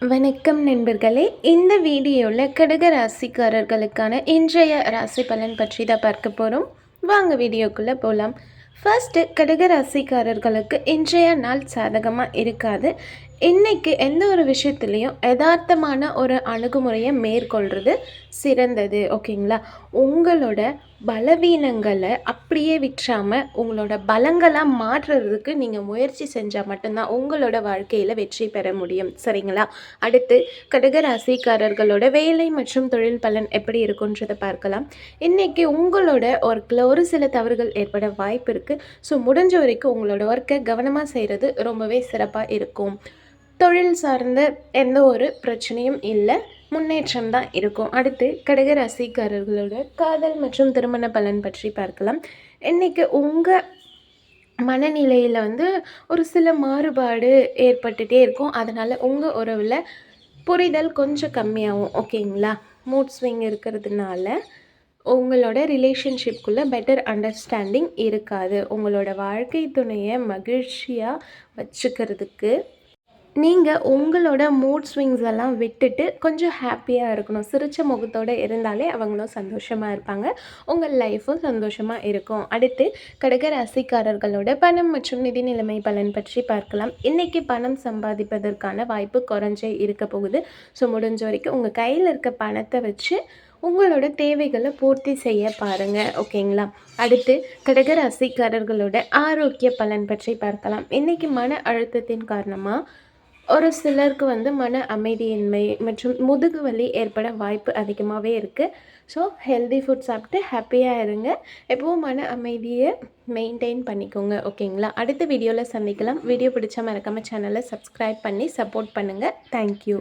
வணக்கம் நண்பர்களே. இந்த வீடியோவில் கடக ராசிக்காரர்களுக்கான இன்றைய ராசி பலன் பற்றி தான் பார்க்க போகிறோம் வாங்க வீடியோக்குள்ளே போகலாம் ஃபர்ஸ்ட்டு கடக ராசிக்காரர்களுக்கு இன்றைய நாள் சாதகமாக இருக்காது. இன்றைக்கி எந்த ஒரு விஷயத்துலேயும் யதார்த்தமான ஒரு அணுகுமுறையை மேற்கொள்கிறது சிறந்தது ஓகேங்களா? உங்களோட பலவீனங்களை அப்படியே விற்றாமல் உங்களோட பலங்களாக மாற்றுறதுக்கு நீங்கள் முயற்சி செஞ்சால் மட்டும்தான் உங்களோட வாழ்க்கையில் வெற்றி பெற முடியும். சரிங்களா? அடுத்து கடகராசிக்காரர்களோட வேலை மற்றும் தொழில் பலன் எப்படி இருக்குன்றதை பார்க்கலாம். இன்றைக்கி உங்களோட ஒர்க்கில் ஒரு சில தவறுகள் ஏற்பட வாய்ப்பு இருக்குது ஸோ முடிஞ்ச வரைக்கும் உங்களோட ஒர்க்கை கவனமாக செய்கிறது ரொம்பவே சிறப்பாக இருக்கும். தொழில் சார்ந்த எந்த ஒரு பிரச்சனையும் இல்லை. முன்னேற்றம் தான் இருக்கும். அடுத்து கடக ராசிக்காரர்களோட காதல் மற்றும் திருமண பலன் பற்றி பார்க்கலாம். இன்றைக்கி உங்கள் மனநிலையில் வந்து ஒரு சில மாறுபாடு ஏற்பட்டுகிட்டே இருக்கும். அதனால் உங்கள் உறவில் புரிதல் கொஞ்சம் கம்மியாகும். ஓகேங்களா? மூட் ஸ்விங் இருக்கிறதுனால உங்களோட ரிலேஷன்ஷிப்குள்ளே பெட்டர் அண்டர்ஸ்டாண்டிங் இருக்காது. உங்களோட வாழ்க்கை துணையை மகிழ்ச்சியாக வச்சுக்கிறதுக்கு நீங்கள் உங்களோட மூட் ஸ்விங்ஸ் எல்லாம் விட்டுட்டு கொஞ்சம் ஹாப்பியாக இருக்கணும். சிரித்த முகத்தோடு இருந்தாலே அவங்களும் சந்தோஷமாக இருப்பாங்க. உங்கள் லைஃப்பும் சந்தோஷமாக இருக்கும். அடுத்து கடக ராசிக்காரர்களோட பணம் மற்றும் நிதி நிலைமை பலன் பற்றி பார்க்கலாம். இன்றைக்கி பணம் சம்பாதிப்பதற்கான வாய்ப்பு குறைஞ்சே இருக்க போகுது. ஸோ முடிஞ்ச வரைக்கும் உங்கள் கையில் இருக்க பணத்தை வச்சு உங்களோட தேவைகளை பூர்த்தி செய்ய பாருங்கள் ஓகேங்களா அடுத்து கடக ராசிக்காரர்களோட ஆரோக்கிய பலன் பற்றி பார்க்கலாம். இன்றைக்கி மன அழுத்தத்தின் காரணமாக ஒரு சிலருக்கு வந்து மன அமைதியின்மை மற்றும் முதுகு வலி ஏற்பட வாய்ப்பு அதிகமாகவே இருக்குது ஸோ ஹெல்தி ஃபுட் சாப்பிட்டு ஹாப்பியாக இருங்க. எப்போவும் மன அமைதியை மெயின்டைன் பண்ணிக்கோங்க ஓகேங்களா அடுத்த வீடியோவில் சந்திக்கலாம். வீடியோ பிடிச்சா மறக்காமல் சேனலை சப்ஸ்கிரைப் பண்ணி சப்போர்ட் பண்ணுங்கள் தேங்க்யூ